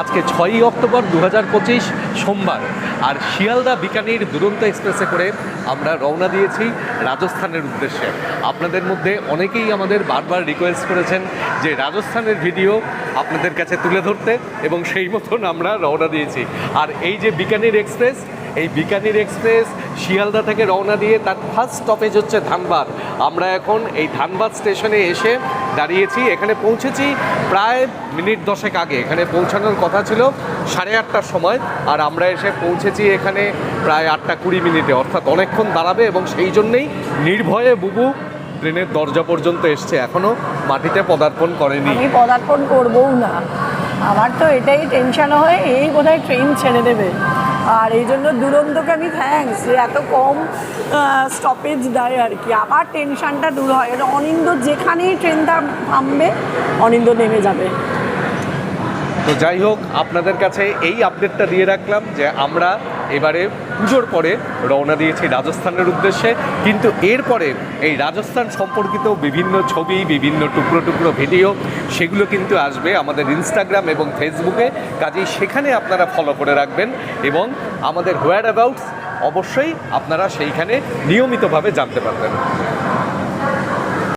আজকে ছয়ই অক্টোবর দু হাজার পঁচিশ সোমবার। আর শিয়ালদা বিকানির দুরন্ত এক্সপ্রেসে করে আমরা রওনা দিয়েছি রাজস্থানের উদ্দেশ্যে। আপনাদের মধ্যে অনেকেই আমাদের বারবার রিকোয়েস্ট করেছেন যে রাজস্থানের ভিডিও আপনাদের কাছে তুলে ধরতে, এবং সেই মতন আমরা রওনা দিয়েছি। আর এই যে বিকানির এক্সপ্রেস, এই বিকানির এক্সপ্রেস শিয়ালদা থেকে রওনা দিয়ে তার ফার্স্ট স্টপেজ হচ্ছে ধানবাদ। আমরা এখন এই ধানবাদ স্টেশনে এসে দাঁড়িয়েছি, এখানে পৌঁছেছি প্রায় মিনিট দশেক আগে। এখানে পৌঁছানোর কথা ছিল সাড়ে আটটার সময় আর আমরা এসে পৌঁছেছি এখানে প্রায় আটটা কুড়ি মিনিটে। অর্থাৎ অনেকক্ষণ দাঁড়াবে এবং সেই জন্যেই নির্ভয়ে বুবু ট্রেনের দরজা পর্যন্ত এসছে। এখনও মাটিতে পদার্পণ করেনি। পদার্পণ করবও না। আমার তো এটাই টেনশন হয়, এই বোধহয় ট্রেন ছেড়ে দেবে। আর এই জন্য দুরন্তকে আমি থ্যাংকস যে এত কম স্টপেজ দেয় আর কি। আবার টেনশানটা দূর হয়। এটা অনিন্দ যেখানেই ট্রেনটা থামবে অনিন্দ নেমে যাবে। তো যাই হোক, আপনাদের কাছে এই আপডেটটা দিয়ে রাখলাম যে আমরা এবারে পুজোর পরে রওনা দিয়েছি রাজস্থানের উদ্দেশ্যে, কিন্তু এরপরে এই রাজস্থান সম্পর্কিত বিভিন্ন ছবি, বিভিন্ন টুকরো টুকরো ভিডিও, সেগুলো কিন্তু আসবে আমাদের ইনস্টাগ্রাম এবং ফেসবুকে কাজেই সেখানে আপনারা ফলো করে রাখবেন এবং আমাদের হোয়ার অ্যাবাউটস অবশ্যই আপনারা সেইখানে নিয়মিতভাবে জানতে পারবেন।